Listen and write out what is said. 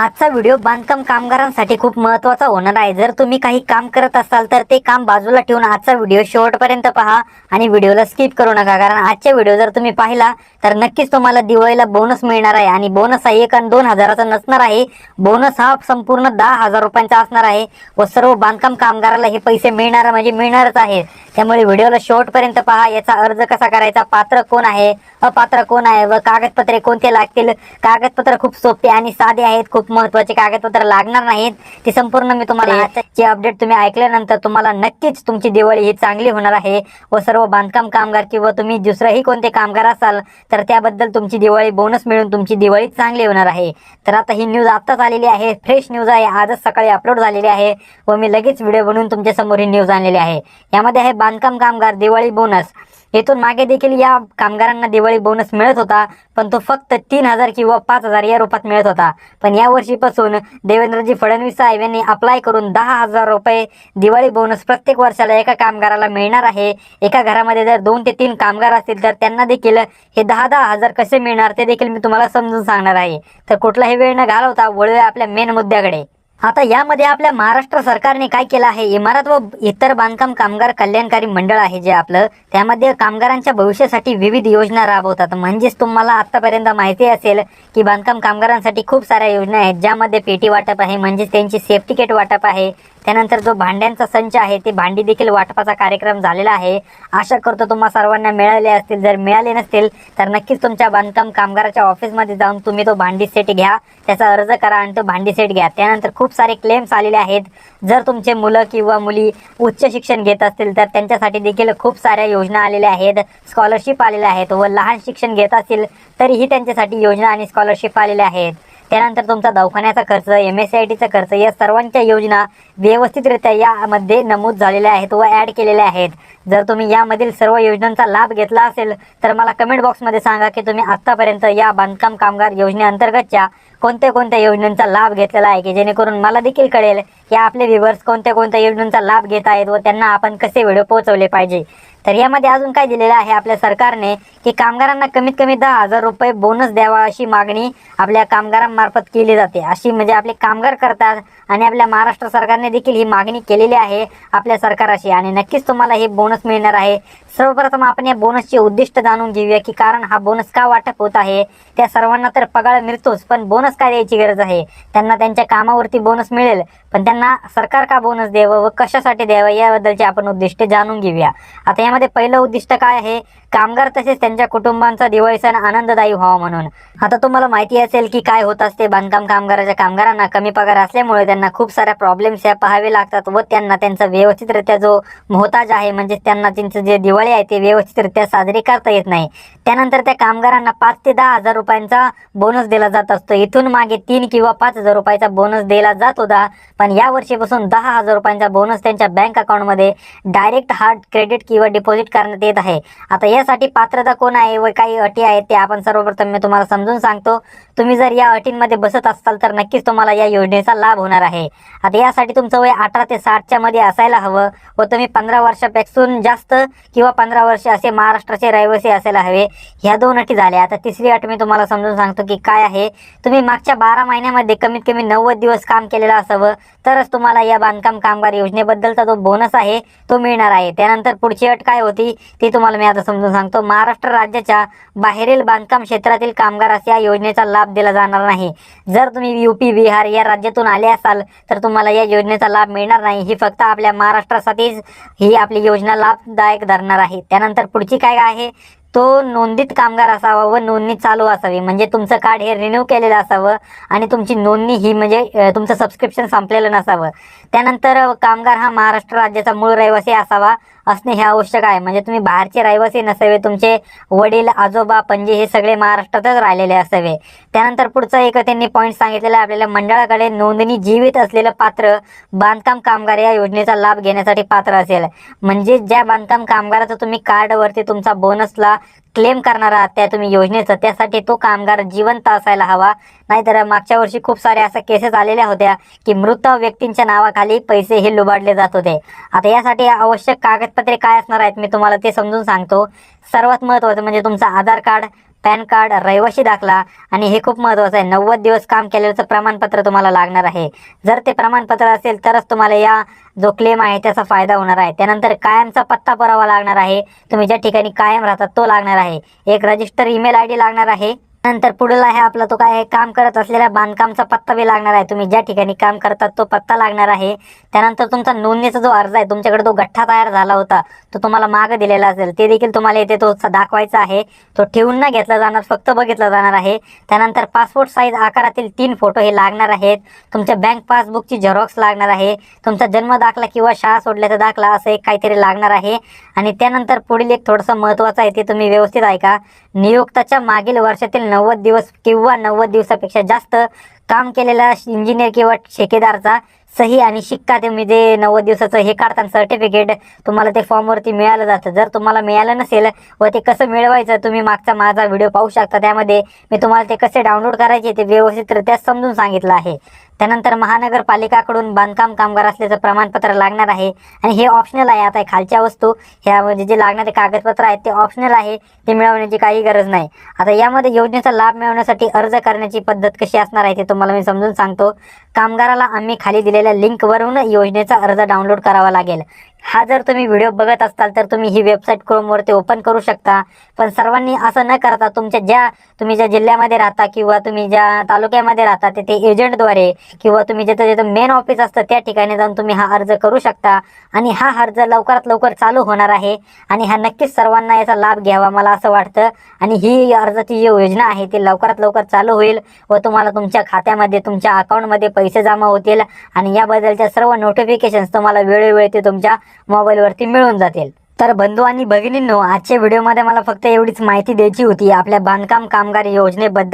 आजचा व्हिडिओ बांधकाम कामगारांसाठी खूप महत्त्वाचा होणार आहे. जर तुम्ही काही काम करत असाल तर ते काम बाजूला ठेवून आजचा व्हिडिओ शेवटपर्यंत पहा आणि व्हिडिओला स्किप करू नका कारण आजचा व्हिडिओ जर तुम्ही पाहिला तर नक्कीच तुम्हाला दिवाळीला बोनस मिळणार आहे आणि बोनस हा एक आणि दोन हजाराचा नसणार आहे. बोनस हा संपूर्ण दहा हजार रुपयांचा असणार आहे व सर्व बांधकाम कामगाराला हे पैसे मिळणार म्हणजे मिळणारच आहे. त्यामुळे व्हिडिओला शेवटपर्यंत पहा. याचा अर्ज कसा करायचा? पात्र कोण आहे? अपात्र कोण आहे? व कागदपत्रे कोणते लागतील? कागदपत्र खूप सोपे आणि साधे आहेत. खूप महत्त्वाचे कागदपत्र लागणार नाहीत. ते संपूर्ण मी तुम्हाला अपडेट तुम्ही ऐकल्यानंतर तुम्हाला नक्कीच तुमची दिवाळी ही चांगली होणार आहे. व सर्व बांधकाम कामगार किंवा तुम्ही दुसरेही कोणते कामगार असाल तर त्याबद्दल तुमची दिवाळी बोनस मिळून तुमची दिवाळी चांगली होणार आहे. तर आता ही न्यूज आत्ताच आलेली आहे. फ्रेश न्यूज आहे. आजच सकाळी अपलोड झालेली आहे. व मी लगेच व्हिडिओ बनवून तुमच्यासमोर ही न्यूज आणलेली आहे. यामध्ये आहे बांधकाम कामगार दिवाळी बोनस येथून मागे देखील या कामगारांना दिवाळी बोनस मिळत होता पण तो फक्त तीन हजार किंवा पाच हजार या रूपात मिळत होता. पण या वर्षीपासून देवेंद्रजी फडणवीस साहेब यांनी अप्लाय करून दहा हजार रुपये दिवाळी बोनस प्रत्येक वर्षाला एका कामगाराला मिळणार आहे. एका घरामध्ये जर दोन ते तीन कामगार असतील तर त्यांना देखील हे दहा दहा हजार कसे मिळणार ते देखील मी तुम्हाला समजून सांगणार आहे. तर कुठलाही वेळ न घालवता वळूया आपल्या मेन मुद्द्याकडे. आता यामध्ये आपल्या महाराष्ट्र सरकारने काय केलं आहे? इमारत व इतर बांधकाम कामगार कल्याणकारी मंडळ आहे जे आपलं. त्यामध्ये कामगारांच्या भविष्यासाठी विविध योजना राबवतात. म्हणजेच तुम्हाला आतापर्यंत माहिती असेल की बांधकाम कामगारांसाठी खूप साऱ्या योजना आहेत ज्यामध्ये पेटी वाटप आहे म्हणजेच त्यांची सेफ्टी किट वाटप आहे. त्यानंतर जो भांड्यांचा संच आहे ते भांडी देखील वाटपाचा कार्यक्रम झालेला आहे. आशा करतो तुम्हा सर्वांना मिळाले असतील. जर मिळाले नसतील तर नक्कीच तुमच्या बांधकाम कामगाराच्या ऑफिसमध्ये जाऊन तुम्ही तो भांडी सेट घ्या. त्याचा अर्ज करा आणि तो भांडी सेट घ्या. त्यानंतर खूप सारे क्लेम्स आलेले आहेत. जर तुमचे मुलं किंवा मुली उच्च शिक्षण घेत असतील तर त्यांच्यासाठी देखील खूप साऱ्या योजना आलेल्या आहेत. स्कॉलरशिप आलेल्या आहेत व लहान शिक्षण घेत असतील तरीही त्यांच्यासाठी योजना आणि स्कॉलरशिप आलेल्या आहेत. त्यानंतर तुमचा दवाखान्याचा खर्च एम एस सी आय टीचा खर्च या सर्वांच्या योजना व्यवस्थितरित्या यामध्ये नमूद झालेल्या आहेत व ॲड केलेल्या आहेत. जर तुम्ही यामधील सर्व योजनांचा लाभ घेतला असेल तर मला कमेंट बॉक्समध्ये सांगा की तुम्ही आत्तापर्यंत या बांधकाम कामगार योजनेअंतर्गतच्या कोणत्या कोणत्या योजनांचा लाभ घेतलेला आहे की जेणेकरून मला देखील कळेल की आपले व्ह्युअर्स कोणत्या कोणत्या योजनांचा लाभ घेत आहेत व त्यांना आपण कसे व्हिडिओ पोहोचवले पाहिजे. तर यामध्ये अजून काय दिलेलं आहे आपल्या सरकारने की कामगारांना कमीत कमी दहा हजार रुपये बोनस द्यावा अशी मागणी आपल्या कामगारांमार्फत केली जाते. अशी म्हणजे आपले कामगार करतात आणि आपल्या महाराष्ट्र सरकारने देखील ही मागणी केलेली आहे आपल्या सरकाराशी. आणि नक्कीच तुम्हाला हे बोनस मिळणार आहे. सर्वप्रथम आपण या बोनसचे उद्दिष्ट जाणून घेऊया की कारण हा बोनस का वाटप होत आहे? त्या सर्वांना तर पगार मिळतोच पण बोनस काय द्यायची गरज आहे? त्यांना त्यांच्या कामावरती बोनस मिळेल पण त्यांना सरकार का बोनस द्यावं व कशासाठी द्यावं याबद्दलचे आपण उद्दिष्ट जाणून घेऊया. आता यामध्ये पहिलं उद्दिष्ट काय आहे? कामगार तसेच त्यांच्या कुटुंबांचा दिवाळी सण आनंददायी व्हावा म्हणून. आता तुम्हाला माहिती असेल की काय होत असते बांधकाम कामगाराच्या कामगारांना कमी पगार असल्यामुळे त्यांना खूप साऱ्या प्रॉब्लेम्स या पाहावे लागतात व त्यांना त्यांचा व्यवस्थितरित्या जो मोहताज आहे म्हणजे त्यांना त्यांचं जे दिवाळी आहे ते व्यवस्थितरित्या साजरी करता येत नाही. त्यानंतर त्या कामगारांना पाच ते दहा हजार रुपयांचा बोनस दिला जात असतो. इथून मागे तीन किंवा पाच हजार रुपयाचा बोनस दिला जात होता पण या वर्षीपासून दहा हजार रुपयांचा बोनस त्यांच्या बँक अकाउंटमध्ये डायरेक्ट हार्ड क्रेडिट किंवा डिपॉझिट करण्यात येत आहे. आता यासाठी पात्रता कोण आहे व काही अटी आहेत ते आपण सर्वप्रथम मी तुम्हाला समजून सांगतो. तुम्ही जर या अटींमध्ये बसत असाल तर नक्कीच तुम्हाला या योजनेचा लाभ होणार आहे. आता यासाठी तुमचं वय अठरा ते साठच्या मध्ये असायला हवं व तुम्ही पंधरा वर्षापेक्षून जास्त किंवा पंधरा वर्ष असे महाराष्ट्राचे रहिवासी असायला हवे. ह्या दोन अटी झाल्या. आता तिसरी अट मी तुम्हाला समजून सांगतो की काय आहे. तुम्ही मागच्या बारा महिन्यामध्ये कमीत कमी नव्वद दिवस काम केलेलं असावं. तरच तुम्हाला या बांधकाम कामगार योजनेबद्दलचा जो बोनस आहे तो मिळणार आहे. त्यानंतर पुढची अट काय होती ती तुम्हाला मी आता समजून सांगतो महाराष्ट्र राज्याच्या बाहेरील बांधकाम क्षेत्रातील कामगारास या योजनेचा लाभ दिला जाणार नाही. जर तुम्ही युपी बिहार या राज्यातून आले असाल तर तुम्हाला या योजनेचा लाभ मिळणार नाही. ही फक्त आपल्या महाराष्ट्रासाठीच ही आपली योजना लाभदायक धरणार आहे. त्यानंतर पुढची काय आहे? तो नोंदीत कामगार असावा व नोंदणी चालू असावी. म्हणजे तुमचं कार्ड हे रिन्यू केलेलं असावं आणि तुमची नोंदणी ही म्हणजे तुमचं सबस्क्रिप्शन संपलेलं नसावं. त्यानंतर कामगार हा महाराष्ट्र राज्याचा मूळ रहिवासी असावा असणे हे आवश्यक आहे. म्हणजे तुम्ही बाहेरचे रहिवासी नसावे तुमचे वडील आजोबा पणजी हे सगळे महाराष्ट्रातच राहिलेले असावे. त्यानंतर पुढचं एक त्यांनी पॉईंट सांगितलेलं आहे आपल्याला मंडळाकडे नोंदणी जीवित असलेलं पात्र बांधकाम कामगार या योजनेचा लाभ घेण्यासाठी पात्र असेल. म्हणजे ज्या बांधकाम कामगाराचं तुम्ही कार्डवरती तुमचा बोनसला क्लेम करणार आहात त्या तुम्ही योजनेचं त्यासाठी तो कामगार जिवंत असायला हवा. नाहीतर मागच्या वर्षी खूप साऱ्या अशा केसेस आलेल्या होत्या की मृत व्यक्तींच्या नावाखाली पैसे हे लुबाडले जात होते. आता यासाठी आवश्यक कागदपत्रे काय असणार आहेत? मी तुम्हाला ते समजून सांगतो. सर्वात महत्त्वाचं म्हणजे तुमचं आधार कार्ड पॅन कार्ड रहिवाशी दाखला आणि हे खूप महत्त्वाचं आहे. नव्वद दिवस काम केलेलं प्रमाणपत्र तुम्हाला लागणार आहे. जर ते प्रमाणपत्र असेल तरच तुम्हाला या जो क्लेम आहे त्याचा फायदा होणार आहे. त्यानंतर कायमचा पत्ता पुरावा लागणार आहे. तुम्ही ज्या ठिकाणी कायम राहतात तो लागणार आहे. एक रजिस्टर ईमेल आय डी लागणार आहे. नंतर पुढील आहे आपला तो काय काम करत असलेल्या बांधकामचा पत्ता बी लागणार आहे. तुम्ही ज्या ठिकाणी काम करतात तो पत्ता लागणार आहे. त्यानंतर तुमचा नोंदणीचा जो अर्ज आहे तुमच्याकडे तो गठ्ठा तयार झाला होता तो तुम्हाला मागं दिलेला असेल. ते देखील तुम्हाला येथे तो दाखवायचा आहे. तो ठेवून न घेतला जाणार फक्त बघितला जाणार आहे. त्यानंतर पासपोर्ट साईज आकारातील तीन फोटो हे लागणार आहेत. तुमच्या बँक पासबुकची झेरॉक्स लागणार आहे. तुमचा जन्म दाखला किंवा शाळा सोडल्याचा दाखला असं एक काहीतरी लागणार आहे. आणि त्यानंतर पुढील एक थोडंसं महत्त्वाचं आहे ते तुम्ही व्यवस्थित ऐका. नियुक्ताच्या मागील वर्षातील नव्वद दिवस किंवा नव्वद दिवसापेक्षा जास्त काम केलेला इंजिनियर किंवा ठेकेदारचा सही आणि शिक्का तुम्ही जे नव्वद दिवसाचं हे काढताना सर्टिफिकेट तुम्हाला ते फॉर्मवरती मिळालं जातं. जर तुम्हाला मिळालं नसेल व ते कसं मिळवायचं तुम्ही मागचा माझा व्हिडिओ पाहू शकता. त्यामध्ये मी तुम्हाला ते कसे डाउनलोड करायचे ते व्यवस्थितरित्या समजून सांगितलं आहे. त्यानंतर महानगरपालिकाकडून बांधकाम कामगार असल्याचं प्रमाणपत्र लागणार आहे. आणि हे ऑप्शनल आहे. आता खालच्या वस्तू ह्या म्हणजे जे लागणारे कागदपत्र आहेत ते ऑप्शनल आहे. ते मिळवण्याची काही गरज नाही. आता यामध्ये योजनेचा लाभ मिळवण्यासाठी अर्ज करण्याची पद्धत कशी असणार आहे ते तुम्हाला मी समजून सांगतो. कामगाराला आम्ही खाली दिले दिलेल्या लिंकवरून योजनेचा अर्ज डाउनलोड करावा लागेल. हा जर तुम्ही व्हिडिओ बघत असाल तर तुम्ही ही वेबसाईट क्रोमवरती ओपन करू शकता. पण सर्वांनी असं न करता तुमच्या ज्या तुम्ही ज्या जिल्ह्यामध्ये राहता किंवा तुम्ही ज्या तालुक्यामध्ये राहता तिथे एजंटद्वारे किंवा तुम्ही जिथं जिथं मेन ऑफिस असतं त्या ठिकाणी जाऊन तुम्ही हा अर्ज करू शकता. आणि हा अर्ज लवकरात लवकर चालू होणार आहे. आणि हा नक्कीच सर्वांना याचा लाभ घ्यावा मला असं वाटतं. आणि ही अर्जाची जी योजना आहे ती लवकरात लवकर चालू होईल व तुम्हाला तुमच्या खात्यामध्ये तुमच्या अकाउंटमध्ये पैसे जमा होतील. आणि याबद्दलच्या सर्व नोटिफिकेशन्स तुम्हाला वेळोवेळी ते तुमच्या मोबाईलवरती मिळून जातील. तर बंधू आणि भगिनींनो आजच्या व्हिडिओमध्ये मला फक्त एवढीच माहिती द्यायची होती. आपल्या बांधकाम कामगार योजनेबद्दल